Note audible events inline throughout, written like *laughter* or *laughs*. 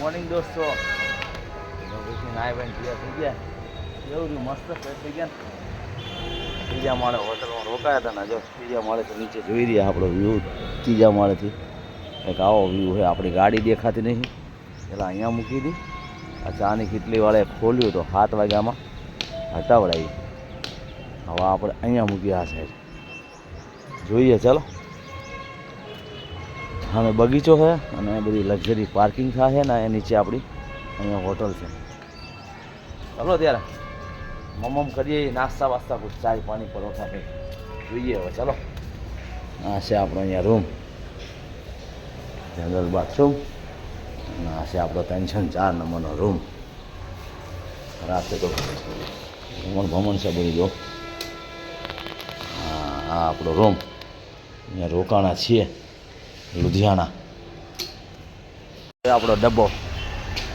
Morning દોસ્તો. પછી નાય બેન થઈ ગયા. એવું રહ્યું? મસ્ત થઈ ગયા ત્રીજા માળે હોટલમાં રોકાયા હતા ને જો ત્રીજા માળેથી નીચે જોઈ રહ્યા આપણો વ્યૂ ત્રીજા માળેથી. એક આવો વ્યૂ છે, આપણી ગાડી દેખાતી નહીં. પેલા અહીંયા મૂકી હતી આ ચાની કેટલી વાળે ખોલ્યું તો સાત વાગ્યામાં હટાવડાવી હવે આપણે અહીંયા મૂકી આ સાઈડ. જોઈએ, ચાલો. સામે બગીચો છે અને બધી લક્ઝરી પાર્કિંગ થાય ને એ નીચે આપણી અહીંયા હોટલ છે. ચાલો ત્યારે મમમ કરીએ, નાસ્તા વાસ્તા કુછ ચાય, પાણી, પરોઠા કંઈક જોઈએ હવે. ચાલો. આ છે આપણો અહીંયા રૂમ. General bathroom. અને આ છે આપણો ટેન્શન ચાર નંબરનો રૂમ. રાતે તો ભમણ ભમણ છે બધું, જો. આ આપણો રૂમ. અહીંયા રોકાણા છીએ. લુધિયાણા. આપણો ડબ્બો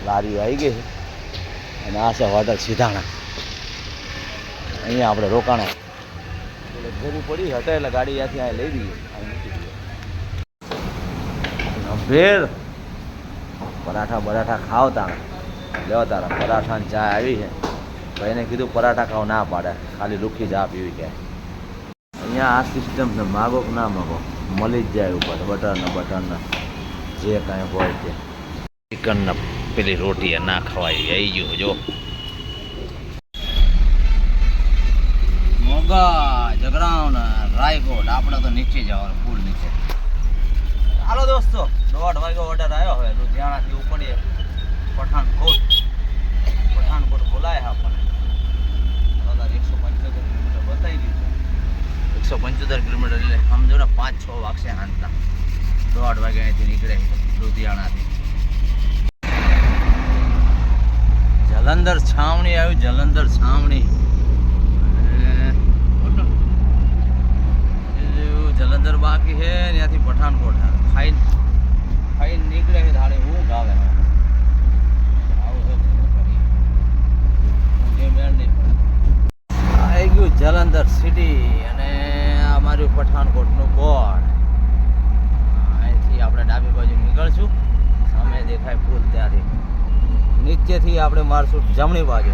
લારી આવી ગઈ છે. અને આ છે હોટલ સીધાણા. અહીંયા આપણે રોકાણા. લક્ઝરી પડી હતા એટલે ગાડી ત્યાંથી અહીં લઈ દઈએ. ભેળ પરાઠા બરાઠા ખાવ તારા લેવા તારા પરાઠા ને ચા આવી છે. ભાઈને કીધું પરાઠા ખાવ ના પાડે. ખાલી લુખી ચા પીવી કે. અહીંયા આ સિસ્ટમ છે માગો કે ના માગો મળી જ જાય ઉપર બટર ને બટર ને જે કાંઈ હોય તે. ચિકન ને પેલી રોટી ના ખવાય આવી ગયું, જો. મોગા જગરાવ ને રાયકોટ આપણે તો નીચે જવાનું, પુલ નીચે. હાલો દોસ્તો, દોઢ વાગ્યો ઓર્ડર આવ્યો હવે, લુધિયાણાથી ઉપડીએ. પઠાણકોટ. પઠાણકોટ બોલાય આપણને. એકસો પંચોતેર કિલોમીટર બતાવી દીધું. એકસો પંચોતેર કિલોમીટર એટલે સમજો ને પાંચ છ વાગશે હાંતના દોઢ વાગે અહીંથી નીકળે લુધિયાણાથી. જલંધર છાવણી આવ્યું, જલંધર છાવણી. જલંધર બાકી છે, ત્યાંથી પઠાણકોટ ખાઈ ખાઈને નીકળે છે થાળી હું પડે. આવી ગયું જલંધર સિટી અને મારું પઠાણકોટનું બોર્ડ. અહીંથી આપણે ડાબી બાજુ નીકળશું. સામે દેખાય પુલ ત્યાંથી. નીચેથી આપણે મારશું જમણી બાજુ.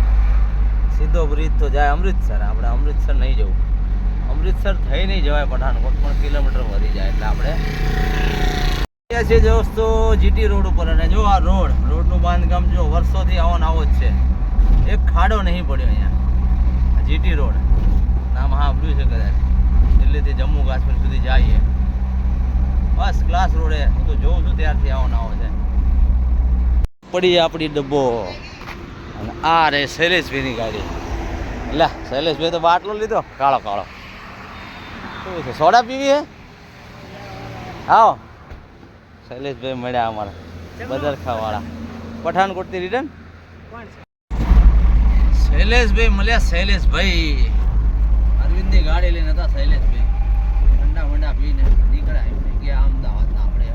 સીધો બ્રિજ તો જાય અમૃતસર. આપણે અમૃતસર નહીં જવું. અમૃતસર થઈ નહીં જવાય પઠાણકોટ, પણ કિલોમીટર વધી જાય એટલે આપણે છે દોસ્તો, જીટી રોડ ઉપર. અને જો આ રોડ, રોડનું બાંધકામ જો વર્ષોથી આવો આવો જ છે. એક ખાડો નહીં પડ્યો અહીંયા. GT road. નામ સાંભળ્યું છે કદાચ દિલ્હીથી જમ્મુ કાશ્મીર સુધી જઈએ. બસ ક્લાસ રોડે હું તો જોઉં છું ત્યારથી આવો ના છે. પડી આપણી ડબ્બો. અને આ રે શૈલેષભાઈની ગાડી. લે શૈલેષભાઈ તો બાટલો લીધો. કાળો કાળો. શું છે સોડા પીવી હે? આવો. શૈલેષભાઈ મળ્યા અમારા. બદરખાવાળા. પઠાણકોટથી રિટર્ન? શૈલેષભાઈ મળ્યા શૈલેષભાઈ. અરવિંદની ગાડી લઈને હતા શૈલેષભાઈ. ઠંડા પીને નીકળ્યા ગયા અમદાવાદના આપણે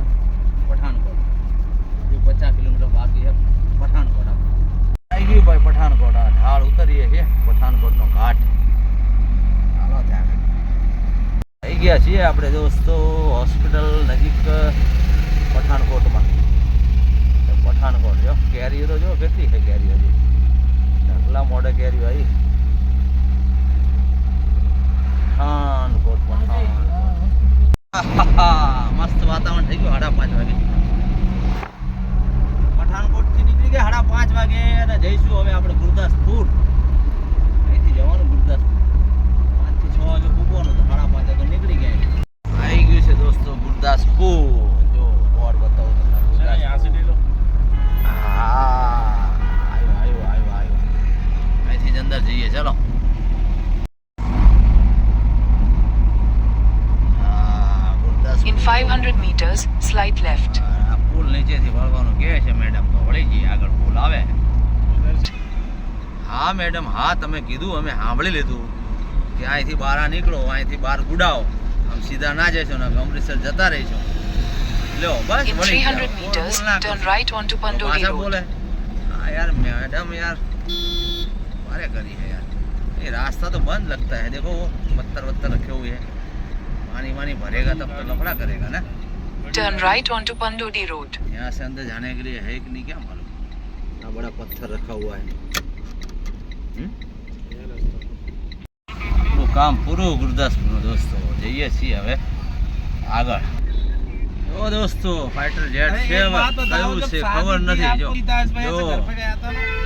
પઠાણકોટ. જે પચાસ કિલોમીટર બાકી છે પઠાણકોટ આવી ગયું ભાઈ પઠાણકોટ. આ ઢાળ ઉતરીએ છીએ, પઠાણકોટનો ઘાટ. ચાલો ત્યાં આવી ગયા છીએ આપણે દોસ્તો, હોસ્પિટલ નજીક, પઠાણકોટમાં. પઠાણકોટ, જો, કેરીઓ તો જો, કેટલી છે કેરીઓ હજી? ઢગલા મોડે કેરીઓ આવી. પઠાણકોટ પઠાણ *laughs* મસ્ત વાતાવરણ થઈ ગયું સાડા પાંચ વાગે. પઠાણકોટથી નીકળી ગયા સાડા પાંચ વાગે. અને જઈશું હવે આપણે ગુરદાસપુર. અહીંથી જવાનું ગુરદાસપુર. પાંચથી છ વાગે પૂગવાનું તો સાડા પાંચ વાગે નીકળી ગયા. આવી ગયું છે દોસ્તો ગુરદાસપુર. જો બોર્ડ બતાવું તમને. હા આવ્યો આવ્યો આવ્યો આવ્યો. અહીંથી જ અંદર જઈએ ચલો હા, Gurdaspur. In 500 meters, slight left. આ પુલ નીચેથી વળવાનું કહે છે મેડમ તો વળી જઈએ આગળ પુલ આવે હા મેડમ હા તમે કીધું અમે સાંભળી લીધું કે અહીંથી બહાર નીકળો અહીંથી બહાર ગુડાવો આમ સીધા ના જઈશું ને અમૃતસર જતા રહીશું લ્યો બસ In વળી 300 જાઓ. meters, બોલ ના turn કરો. right onto Pandoli પાછા Road. બોલે હા યાર મેડમ યાર મારે કરી है यार ये रास्ता तो बंद लगता है देखो वो पत्थर वत्थर रखे हुए हैं पानी वानी भरेगा तब तो लफड़ा करेगा ना Turn right onto Pandodi Road. यहाँ से अंदर जाने के लिए है कि नहीं क्या मालूम इतना बड़ा पत्थर रखा हुआ है हम्म? આપણું કામ પૂરું ગુરદાસપુરનું દોસ્તો જઈએ છીએ હવે આગળ જો દોસ્તો ફાઇટર જેટ છે હવે કયું છે ખબર નથી જો જો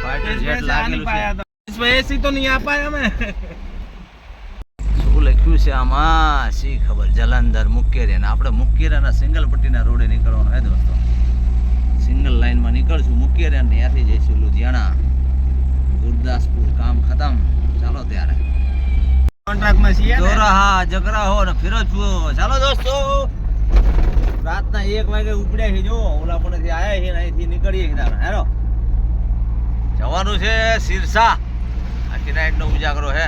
ફાઇટર જેટ લાગેલું છે ऐसी तो नहीं आ पाया मैं શું લખ્યું છે આમાં શી ખબર જલંધર મુક્કેરે ને આપણે મુક્કેરાના સિંગલ પટ્ટીના રોડે નીકળવાનું હે દોસ્તો. સિંગલ લાઇનમાં નીકળશું મુક્કેરે ને ત્યાંથી જઈશું લુધિયાણા. ગુરદાસપુર કામ ખતમ. ચાલો ત્યારે. ફિરોજપુર. ચાલો દોસ્તો. રાતના એક વાગે ઉપડ્યા જો ઓલા પણ આવ્યા છે ને અહીંથી હેરો જવાનું છે સિરસા આખી નાઇટનો ઉજાગરો હે.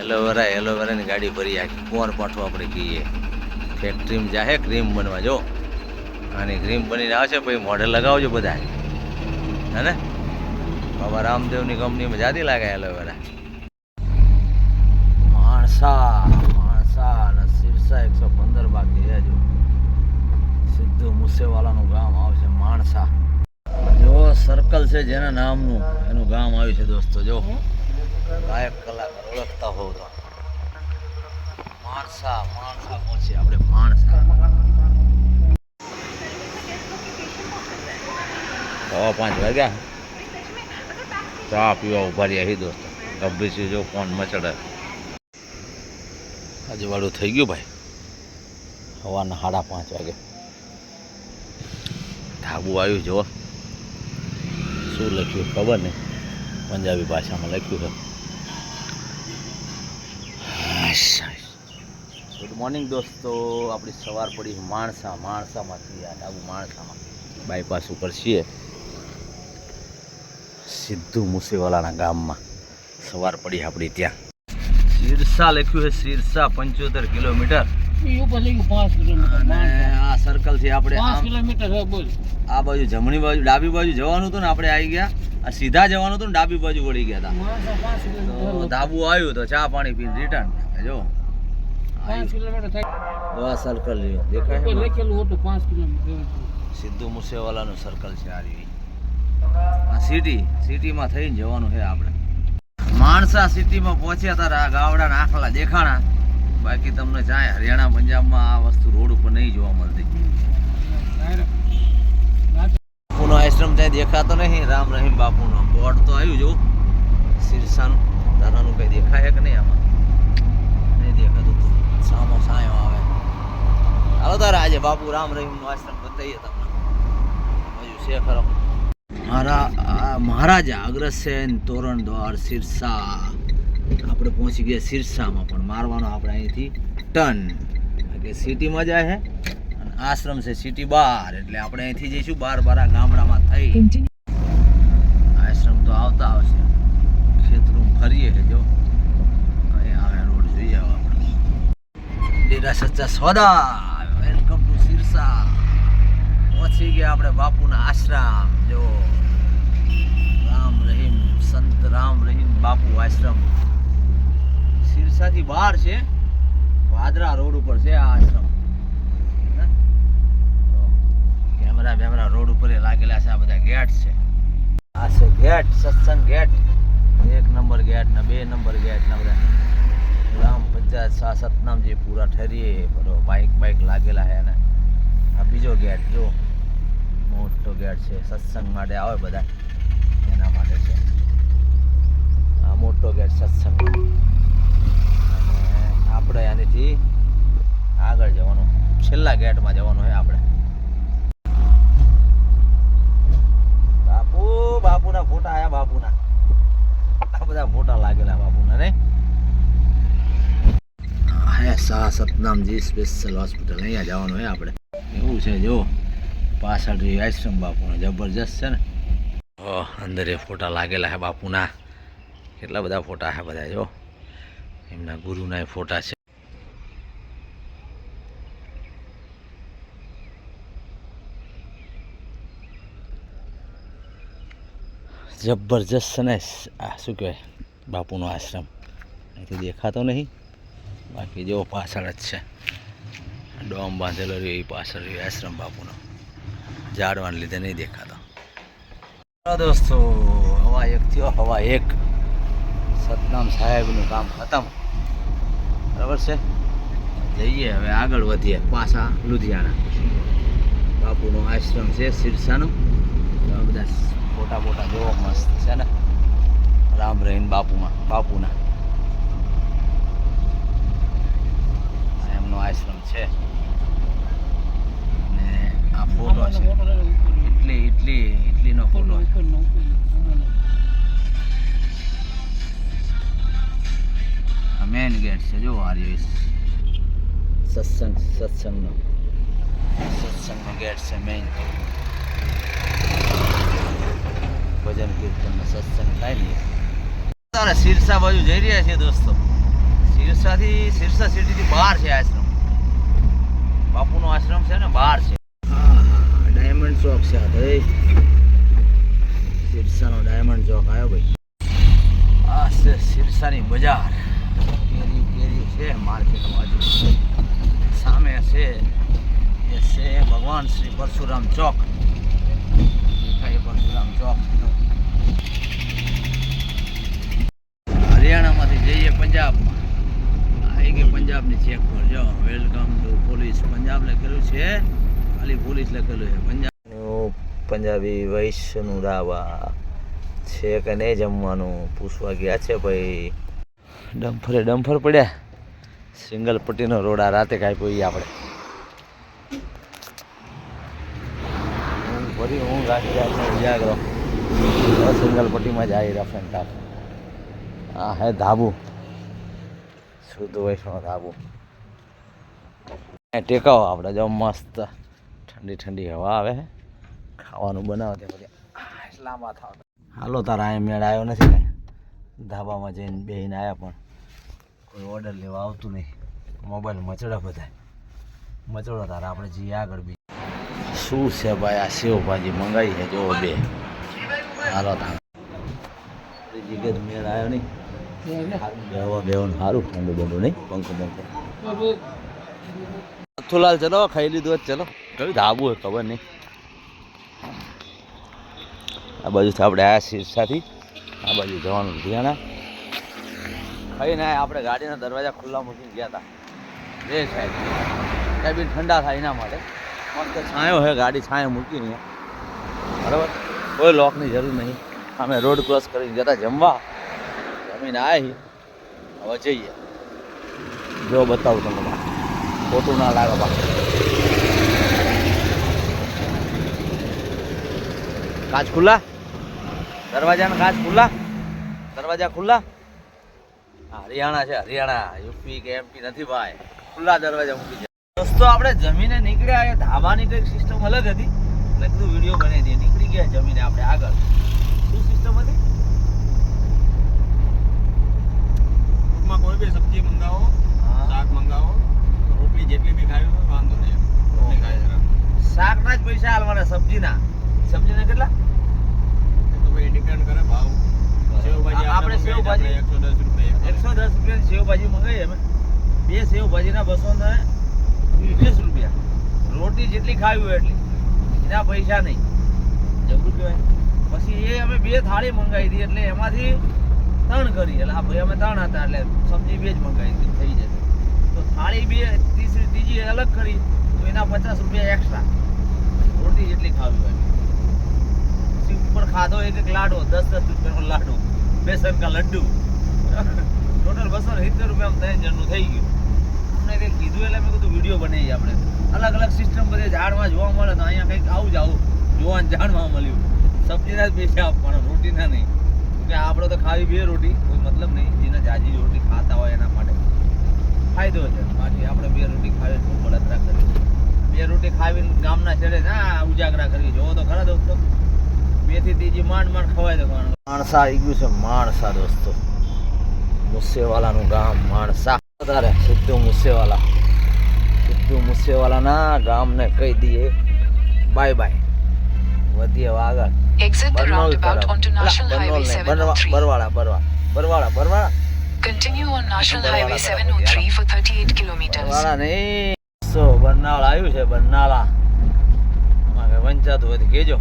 એલોવેરા એલોવેરાની ગાડી ભરી આખી કોર પાઠો આપણે કહીએ. ફેક્ટરીમાં જાહે ક્રીમ બનવા જો. આની ક્રીમ બનીને આવશે, પછી મોઢે લગાવજો બધા હે બાબા રામદેવની કંપનીમાં જાતી લાગે એલોવેરા માણસા માણસા અને સિરસા એકસો પંદર બાકી છે જો સિદ્ધુ મુસેવાલાનું ગામ આવશે, માણસા. જો સર્કલ છે જેના નામનું, એનું ગામ આવ્યું છે દોસ્તો, જો. ગાયક કલાકાર ઓળખતા હોવ તો. માણસા માણસા પહોંચે. આપણે માણસા. સવા પાંચ વાગ્યા. ચા પીવા ઊભા રહ્યા છીએ દોસ્તો. ગંભીર જો ફોન મચડે. વાળું થઈ ગયું ભાઈ. સવારના સાડા પાંચ વાગે. ધાબુ આવ્યું જો શું લખ્યું ખબર નહીં. પંજાબી ભાષામાં લખ્યું છે. ગુડ મોર્નિંગ દોસ્તો. આપણી સવાર પડી માણસા માણસામાંથી આ ડાબુ માણસામાં. બાયપાસ ઉપર છીએ. સીધું મુસીવાલાના ગામમાં. સવાર પડી આપણી ત્યાં. શીરસા લખ્યું છે શિરસા પંચોતેર કિલોમીટર. આ સર્કલથી આપણે આ બાજુ જમણી બાજુ ડાબી બાજુ જવાનું હતું ને આપણે આવી ગયા. સીધા જવાનું હતું ને ડાબી બાજુ વળી ગયા હતા ધાબુ આવ્યું તો ચા પાણી પીને રિટર્ન જો. પાંચ કિલોમીટર થાય. દેખાય લખેલું હતું પાંચ કિલોમીટર સિદ્ધુ મુસેવાલાનું સર્કલ છે આ રહી આ સિટી સિટીમાં થઈને જવાનું છે આપણે. માણસા સિટીમાં પહોંચ્યા તારા આ ગાવડા આખલા દેખાણા. બાકી તમને જાય હરિયાણા પંજાબમાં આ વસ્તુ રોડ ઉપર નહીં જોવા મળતી. બાપુનો આશ્રમ ત્યાં દેખાતો નહીં રામ રહીમ બાપુનો. બોર્ડ તો આવ્યું જો શીર્ષાનું તારાનું કંઈ દેખાય કે નહીં આમાં? સામો સાયો આવે. હાલો તારા આજે બાપુ રામ રહીમનો આશ્રમ બતાવીએ તમને. હજુ છે ખરો. મારા મહારાજા અગ્રસેન તોરણ દ્વાર સિરસા આપણે પહોંચી ગયા સિરસામાં પણ મારવાનો આપણે અહીંથી ટન. કે સિટીમાં જાય છે અને આશ્રમ છે સિટી બહાર એટલે આપણે અહીંથી જઈશું બાર બારા ગામડામાં થઈ. આશ્રમ તો આવતા આવશે. ખેતરું ફરીએ જો અહીં આવે રોડ જોઈએ હવે આપણે ડેરા સચ્ચા સોદા વેલકમ ટુ સિરસા. પહોંચી ગયા આપણે બાપુના આશ્રમ, જો રામ રહીમ, સંત રામ રહીમ બાપુ આશ્રમ. સિરસાથી બહાર છે, વાદરા રોડ ઉપર છે આ આશ્રમ. કેમેરા બેમેરા રોડ ઉપર લાગેલા છે, આ બધા ગેટ છે. આ છે ગેટ, સત્સંગ ગેટ. એક નંબર ગેટ ને બે નંબર ગેટ ને બધા ગ્રામ પંચાયત સા સતનામ જે પૂરા ઠરીએ બરો બાઇક બાઇક લાગેલા છે ને આ બીજો ગેટ, જો. મોટો ગેટ છે, સત્સંગ માટે આવે બધા. એના માટે છે. આ મોટો ગેટ સત્સંગ અને આપણે આનીથી આગળ જવાનું. છેલ્લા ગેટમાં જવાનું હોય આપણે. બાપુ, બાપુના ફોટા આયા બાપુના. આ બધા ફોટા લાગેલા બાપુના નહીં હે શાહ સતનામજી સ્પેશિયલ હોસ્પિટલ અહીંયા જવાનું હોય આપણે. એવું છે જો પાછળ જે આશ્રમ બાપુનો. જબરજસ્ત છે ને. અંદર એ ફોટા લાગેલા છે બાપુના. કેટલા બધા ફોટા છે બધા જો એમના ગુરુના ફોટા છે. જબરજસ્ત છે ને. શું કહેવાય? બાપુનો આશ્રમ. અહીંથી દેખાતો નહીં. બાકી જો પાછળ જ છે. ડોમ બાંધેલો રહ્યો, એ પાછળ રહ્યો, આશ્રમ બાપુનો. ઝાડવાને લીધે નહીં દેખાતો. દોસ્તો, હવા એક થયો, હવા એક. સતનામ સાહેબનું કામ ખતમ. બરાબર છે? જઈએ હવે આગળ વધીએ, પાછા લુધિયાણા. બાપુનો આશ્રમ છે સિરસાનો બધા ફોટા ફોટા જોવો મસ્ત છે ને? રામ રહીન બાપુમાં, બાપુના આ એમનો આશ્રમ છે. ને આ ફોટો છે. ઇટલી ઇટલી ઇટલીનો ફોટો. આ મેન ગેટ છે જો આ રહ્યો સત્સંગ સત્સંગનો. સત્સંગનો ગેટ છે મેઇન ભજન કીર્તન સત્સંગ થાય ને. તારે સિરસા બાજુ જઈ રહ્યા છે દોસ્તો. સિરસાથી સિરસા સિટીથી બહાર છે આશ્રમ. બાપુનો આશ્રમ છે ને બહાર છે. ડાયમંડ ચોક છે આ ભાઈ સિરસાનો ડાયમંડ ચોક આવ્યો ભાઈ. આ છે સિરસાની બજાર. કેરી કેરી છે માર્કેટ બાજુ. સામે છે એ છે ભગવાન શ્રી પરશુરામ ચોક. પરશુરામ ચોક. હરિયાણામાંથી જઈએ પંજાબમાં. આવી ગઈ પંજાબની ચેક પર જો વેલકમ ટુ પોલીસ પંજાબ લખેલું છે. ખાલી પોલીસ લખેલું છે. પંજાબ પંજાબી વૈશ્યનું રાવા છે કે નહીં જમવાનું? પૂછવા ગયા છે ભાઈ. ડમ્ફરે ડમ્ફર પડ્યા. સિંગલ પટ્ટીનો રોડ રાતે કાપ્યો એ આપણે. ફરી હું રાખી ઉજાગરો. સિંગલ પટ્ટીમાં જાય રફ એન્ડ આ હે ધાબુ. શુદ્ધ વૈષ્ણવ ધાબુ. ટેકાઓ આપણે જો મસ્ત ઠંડી ઠંડી હવા આવે ખાવાનું બનાવે તે પછી લાંબા થાવ. હાલો, તારા અહીં મેળ આવ્યો નથી ને? ધાબામાં જઈને બેહીને આવ્યા પણ કોઈ ઓર્ડર લેવા આવતું નહીં. મોબાઈલ મચડા બધા મચડો તારા, આપણે જઈએ આગળ બી. શું છે ભાઈ, આ સેવભાજી મંગાવી છે? જો બે. હાલો તારા. જગ્યાએ મેળ આવ્યો નહીં. અથુલાલ, ચલો, ખાઈ લીધું જ ચલો. કયું ધાબુ હોય ખબર નહીં. આ બાજુથી આપણે આયા શીર્ષાથી આ બાજુ જવાનું લુધિયાણા ખાઈને આપણે ગાડીના દરવાજા ખુલ્લા મૂકીને ગયા હતા જે સાહેબ કેબિન ઠંડા થાય એના માટે. મસ્ત છાંયો છે ગાડી છાંયો મૂકીને બરાબર? કોઈ લોકની જરૂર નહીં. અમે રોડ ક્રોસ કરીને જતા જમવા. જમીને આવી હવે જઈએ. જો બતાવું તમને ખોટું ના લાગે કાચ ખુલ્લા? દરવાજાના કાચ ખુલ્લા? દરવાજા ખુલ્લા? હરિયાણા છે, હરિયાણા. યુપી કે એમપી નથી ભાઈ. ખુલ્લા દરવાજા મૂકી છે. દોસ્તો, આપણે જમીને નીકળ્યા એ ધાબાની કંઈક સિસ્ટમ અલગ હતી. એટલે કીધું વીડિયો બનાવી દઈએ. નીકળી ગયા જમીને આપણે આગળ. શું સિસ્ટમ હતી? ટૂંકમાં કોઈ બી સબ્જી મંગાવો શાક મંગાવો રોટલી જેટલી બી ખાવી હોય વાંધો નહીં. રોટલી ખાઈ શાકના જ પૈસા હાલવાના સબ્જીના. સબ્જીના કેટલા? તો ભાઈ ડિપેન્ડ કરે ભાવ. આપણે સેવભાજી એકસો દસ રૂપિયા એકસો દસ રૂપિયાની સેવભાજી મંગાવી અમે. બે સેવભાજીના બસો ને વીસ રૂપિયા. રોટલી જેટલી ખાવી હોય એટલી. એના પૈસા નહીં. જબરું કહેવાય. પછી એ અમે બે થાળી મંગાવી હતી એટલે એમાંથી ત્રણ કરી. એટલે આ ભાઈ, અમે ત્રણ હતા એટલે સબ્જી બે જ મંગાવી હતી, થઈ જશે તો થાળી બે ત્રીસરી ત્રીજી અલગ કરી, તો એના પચાસ રૂપિયા એક્સ્ટ્રા રોટી જેટલી ખાવી હોય. ઉપર ખાધો એક એક લાડો, દસ દસ રૂપિયાનો લાડો બેસન કા લડ્ડુ. ટોટલ બસો સિત્તેર રૂપિયા ત્રણ જણનું થઈ ગયું. અમને કંઈક કીધું એટલે મેં કીધું વીડિયો બનાવીએ આપણે. અલગ અલગ સિસ્ટમ બધે ઝાડમાં જોવા મળે તો અહીંયા કંઈક આવું જ આવું, જોવાનું જાણવા મળ્યું. સબ્જીના જ પૈસા આપવાના, રોટીના નહીં. કે આપણે તો ખાવી બે રોટી, કોઈ મતલબ નહીં, જેને જાજી રોટી ખાતા હોય એના માટે. ફાયદો છે. બાકી આપણે બે રોટી ખાવી શું બળતરા કરી બે રોટી ખાવીને ગામના છેડે ના ઉજાગરા કરવી જોવો તો ખરા દોસ્તો. બેથી ત્રીજી માંડ માંડ ખવાય તો માણસા આવી ગયું છે, માણસા દોસ્તો. મુસ્સેવાલાનું ગામ, માણસા. વધારે સિદ્ધુ મુસ્સેવાલા. સિદ્ધુ મુસ્સેવાલાના ગામને કહી દઈએ બાય બાય વધીએ આગળ 703. બરવાળા બરવા Barwala Barwala continue on national highway 703 four 38 kilometers. Barwala ને સો બરનાળા આવ્યું છે બરનાળા મારે વંચાતું હોય તો કહેજો.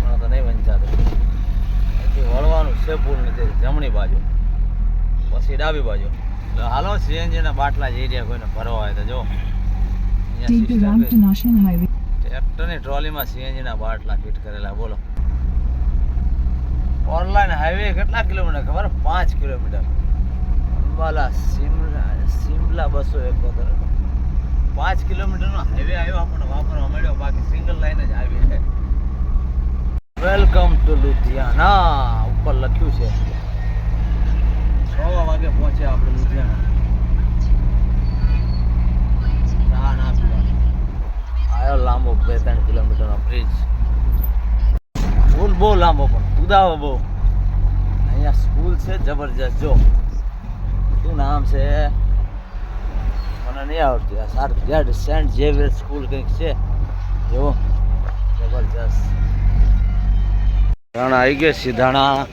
મને તો નહીં વંચાતું. અહીંથી વળવાનું છે પુલ નીચે જમણી બાજુ. પછી ડાબી બાજુ. એટલે હાલો સીએનજીના બાટલા જઈ રહ્યા કોઈને ભરવા હોય તો જો. અહીંયા Take the ramp to National Highway. ટ્રેક્ટરની ટ્રોલીમાં સીએનજીના બાટલા ફિટ કરેલા, બોલો. ઓનલાઈન હાઈવે કેટલા કિલોમીટર? ખબર? પાંચ કિલોમીટર. અંબાલા, સિમલા સિમલા બસો એકોતેર. પાંચ કિલોમીટરનો હાઈવે આવ્યો, આપણને વાપરવા મળ્યો. બાકી સિંગલ લાઈન જ હાઈવે છે. વેલકમ ટુ લુધિયાના ઉપર લખ્યું છે. છ વાગે પહોંચ્યા આપણે લુધિયાના ચા ના પીવાની આવ્યો લાંબો બે ત્રણ કિલોમીટરનો બ્રિજ પુલ બહુ લાંબો પણ. કુદાવો બહુ. અહીંયા સ્કૂલ છે જબરજસ્ત. જો. શું નામ છે? મને નહીં આવડતી. આ સાર. ગેડ સેન્ટ ઝેવિયર સ્કૂલ કંઈક છે. જો. જબરજસ્ત. ધાણા આવી ગયા સિધાણા.